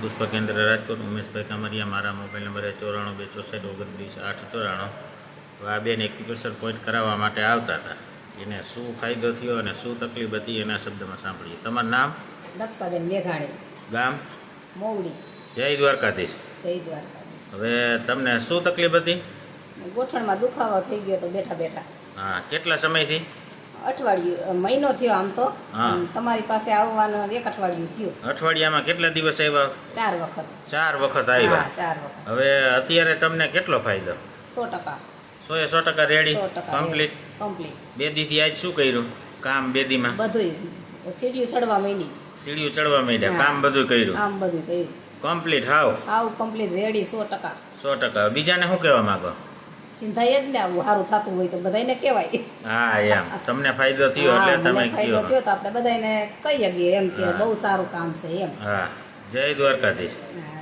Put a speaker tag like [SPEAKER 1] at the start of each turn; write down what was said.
[SPEAKER 1] પુષ્પ કેન્દ્ર રાજકોટ ઉમેશભાઈ કામરિયા મારા મોબાઈલ નંબર ચોરાણું બે ચોસઠ ઓગણત્રીસ આઠ ચોરાણું. આ બેન એક્યુપ્રેશર પોઈન્ટ કરાવવા માટે આવતા હતા. એને શું ફાયદો થયો અને શું તકલીફ હતી એના શબ્દમાં સાંભળીએ. તમારું નામ?
[SPEAKER 2] દક્ષાબેન મેઘાણી.
[SPEAKER 1] ગામ?
[SPEAKER 2] મોવડી.
[SPEAKER 1] જય દ્વારકાધીશ.
[SPEAKER 2] જય દ્વારકાધીશ.
[SPEAKER 1] હવે તમને શું તકલીફ હતી?
[SPEAKER 2] ગોઠણમાં દુખાવો થઈ ગયો તો બેઠા બેઠા.
[SPEAKER 1] હા કેટલા સમયથી?
[SPEAKER 2] અઠવાડિયું મહિનો થયો આમ તો. તમારી પાસે આવવાનું એક અઠવાડિયું થયું.
[SPEAKER 1] અઠવાડિયામાં કેટલા દિવસ આવ્યા?
[SPEAKER 2] ચાર વખત.
[SPEAKER 1] ચાર વખત આવ્યા?
[SPEAKER 2] ચાર વખત.
[SPEAKER 1] હવે અત્યારે તમને કેટલો ફાયદો?
[SPEAKER 2] સો ટકા.
[SPEAKER 1] સો એ સો ટકા રેડી. કમ્પ્લીટ.
[SPEAKER 2] કમ્પ્લીટ
[SPEAKER 1] બેદીથી આજ શું કર્યું? કામ બેદીમાં?
[SPEAKER 2] બધુંય. સીડીયું ચડવા માંડી.
[SPEAKER 1] સીડીયું ચડવા માંડ્યા. કામ બધું કર્યું?
[SPEAKER 2] આમ બધું કર્યું.
[SPEAKER 1] Complete? How?
[SPEAKER 2] How complete ready સો ટકા.
[SPEAKER 1] સો ટકા. બીજાને શું કહેવા માંગો?
[SPEAKER 2] ચિંતા એ જ ને આવું સારું થતું હોય તો બધાને કહેવાય.
[SPEAKER 1] હા એમ. તમને ફાયદો થયો એટલે તમે
[SPEAKER 2] ફાયદો થયો તો આપણે બધાને કહી શકીએ એમ કે. બહુ સારું કામ છે એમ.
[SPEAKER 1] હા. જય દ્વારકાધીશ.
[SPEAKER 2] હા,